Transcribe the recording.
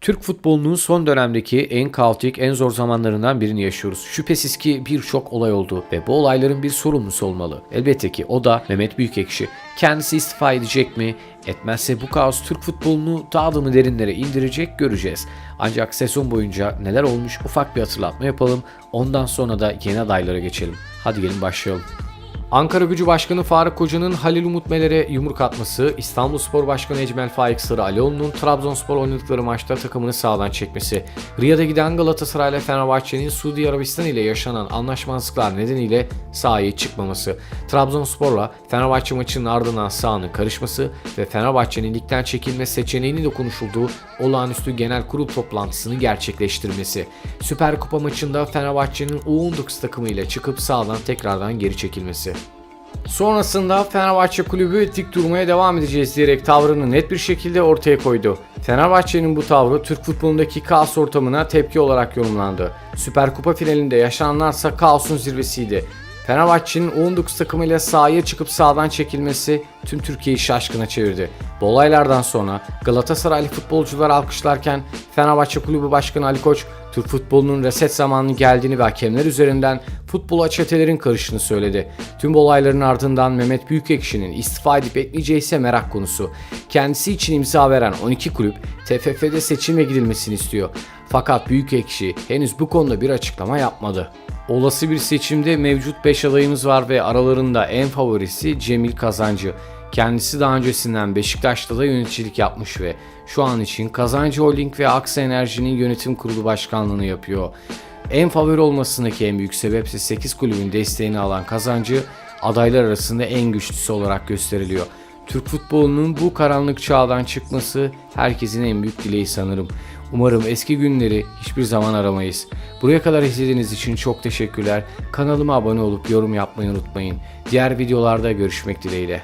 Türk futbolunun son dönemdeki en kaotik, en zor zamanlarından birini yaşıyoruz. Şüphesiz ki birçok olay oldu ve bu olayların bir sorumlusu olmalı. Elbette ki o da Mehmet Büyükekşi. Kendisi istifa edecek mi? Etmezse bu kaos Türk futbolunu daha da mı derinlere indirecek göreceğiz. Ancak sezon boyunca neler olmuş ufak bir hatırlatma yapalım. Ondan sonra da yeni adaylara geçelim. Hadi gelin başlayalım. Ankara Gücü Başkanı Faruk Koca'nın Halil Umut Meler'e yumruk atması, İstanbulspor Başkanı Ecmel Faik Sarı Alioğlu'nun Trabzonspor oynadıkları maçta takımını sağdan çekmesi, Riyad'a giden Galatasaray ile Fenerbahçe'nin Suudi Arabistan ile yaşanan anlaşmazlıklar nedeniyle sahaya çıkmaması, Trabzonspor'la Fenerbahçe maçının ardından sahanın karışması ve Fenerbahçe'nin ligden çekilme seçeneğinin de konuşulduğu olağanüstü genel kurul toplantısını gerçekleştirmesi, Süper Kupa maçında Fenerbahçe'nin U19 takımıyla çıkıp sahadan tekrardan geri çekilmesi. Sonrasında Fenerbahçe kulübü dik durmaya devam edeceğiz diyerek tavrını net bir şekilde ortaya koydu. Fenerbahçe'nin bu tavrı Türk futbolundaki kaos ortamına tepki olarak yorumlandı. Süper Kupa finalinde yaşananlarsa kaosun zirvesiydi. Fenerbahçe'nin U19 takımıyla sahaya çıkıp sahadan çekilmesi tüm Türkiye'yi şaşkına çevirdi. Bu olaylardan sonra Galatasaraylı futbolcular alkışlarken Fenerbahçe Kulübü Başkanı Ali Koç Türk futbolunun reset zamanının geldiğini ve hakemler üzerinden futbola çetelerin karışını söyledi. Tüm olayların ardından Mehmet Büyükekşi'nin istifa edip etmeyeceği ise merak konusu. Kendisi için imza veren 12 kulüp TFF'de seçilme gidilmesini istiyor. Fakat Büyükekşi henüz bu konuda bir açıklama yapmadı. Olası bir seçimde mevcut 5 adayımız var ve aralarında en favorisi Cemil Kazancı. Kendisi daha öncesinden Beşiktaş'ta da yöneticilik yapmış ve şu an için Kazancı Holding ve Aksa Enerji'nin yönetim kurulu başkanlığını yapıyor. En favori olmasındaki en büyük sebep ise 8 kulübün desteğini alan Kazancı adaylar arasında en güçlüsü olarak gösteriliyor. Türk futbolunun bu karanlık çağdan çıkması herkesin en büyük dileği sanırım. Umarım eski günleri hiçbir zaman aramayız. Buraya kadar izlediğiniz için çok teşekkürler. Kanalıma abone olup yorum yapmayı unutmayın. Diğer videolarda görüşmek dileğiyle.